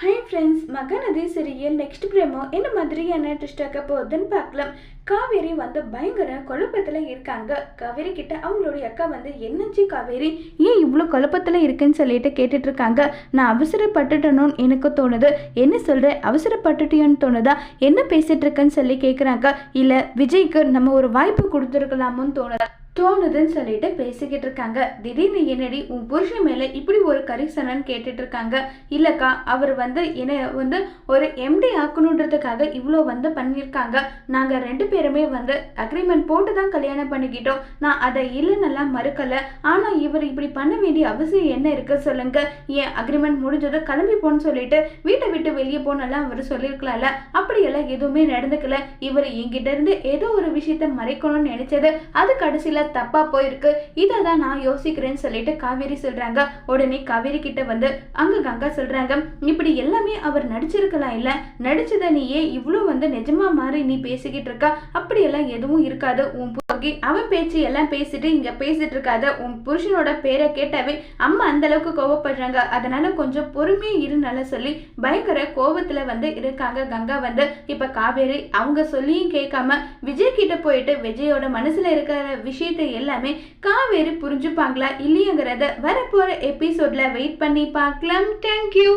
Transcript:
Hi friends Mahanadhi serial next promo என்ன மாதிரியான twist போகுதுன்னு பார்க்கலாம். காவேரி வந்து பயங்கர குழப்பத்தில் இருக்காங்க. காவேரி கிட்ட அவங்களுடைய அக்கா வந்து என்னச்சு காவேரி? ஏன் இவ்வளோ குழப்பத்தில் இருக்குன்னு சொல்லிட்டு கேட்டுட்டு இருக்காங்க நான் அவசரப்பட்டுட்டணும்னு எனக்கு தோணுது. என்ன சொல்கிறேன் அவசரப்பட்டுட்டியோன்னு தோணுதா? என்ன பேசிட்டு இருக்கேன்னு சொல்லி கேட்குறாங்க இல்லை விஜய்க்கு நம்ம ஒரு வாய்ப்பு கொடுத்துருக்கலாமோன்னு தோணுதா? தோணுதுன்னு சொல்லிட்டு பேசிக்கிட்டு இருக்காங்க. திடீர்னு என்னடி உன் புருஷன் மேலே இப்படி ஒரு கரிசனன் கேட்டுட்டு இருக்காங்க. இல்லைக்கா அவர் வந்து என்னை வந்து ஒரு எம்டி ஆக்கணுன்றதுக்காக இவ்வளோ வந்து பண்ணியிருக்காங்க. நாங்கள் ரெண்டு பேருமே வந்து அக்ரிமெண்ட் போட்டு தான் கல்யாணம் பண்ணிக்கிட்டோம். நான் அதை இல்லைன்னெல்லாம் மறுக்கலை. ஆனால் இவர் இப்படி பண்ண வேண்டிய அவசியம் என்ன இருக்கு சொல்லுங்க. ஏன் அக்ரிமெண்ட் முடிஞ்சதை கிளம்பி போன்னு சொல்லிட்டு வீட்டை விட்டு வெளியே போனெல்லாம் அவர் சொல்லியிருக்கலாம்ல. அப்படியெல்லாம் எதுவுமே நடந்துக்கல. இவர் என்கிட்ட இருந்து ஏதோ ஒரு விஷயத்த மறைக்கணும்னு நினைச்சது. அது கடைசியில் தப்பா போயிருக்கு. இதை தான் நான் யோசிக்கிறேன்னு சொல்லிட்டு காவேரி சொல்றாங்க. உடனே காவேரி கிட்ட வந்து அங்க கங்கா சொல்றாங்க. இப்படி எல்லாமே அவர் நடிச்சிருக்கலாம் இல்ல. நடிச்சத நீ ஏன் இவ்வளோ வந்து நிஜமா மாறி நீ பேசிக்கிட்டு இருக்கா? அப்படியெல்லாம் எதுவும் இருக்காது. உன் ஓகே அவன் பேச்சு எல்லாம் பேசிட்டு இங்க பேசிட்டு இருக்காத உன் புருஷனோட பேரை கேட்டாவே அம்மா அந்த அளவுக்கு கோவப்படுறாங்க. அதனால கொஞ்சம் பொறுமையே இருனால சொல்லி பயங்கர கோபத்துல வந்து இருக்காங்க. கங்கா வந்து இப்ப காவேரி அவங்க சொல்லியும் கேட்காம விஜய் கிட்ட போயிட்டு விஜயோட மனசுல இருக்கிற விஷயத்தை எல்லாமே காவேரி புரிஞ்சுப்பாங்களா இல்லையங்கிறத வரப்போற எபிசோட்ல வெயிட் பண்ணி பார்க்கலாம். தேங்க்யூ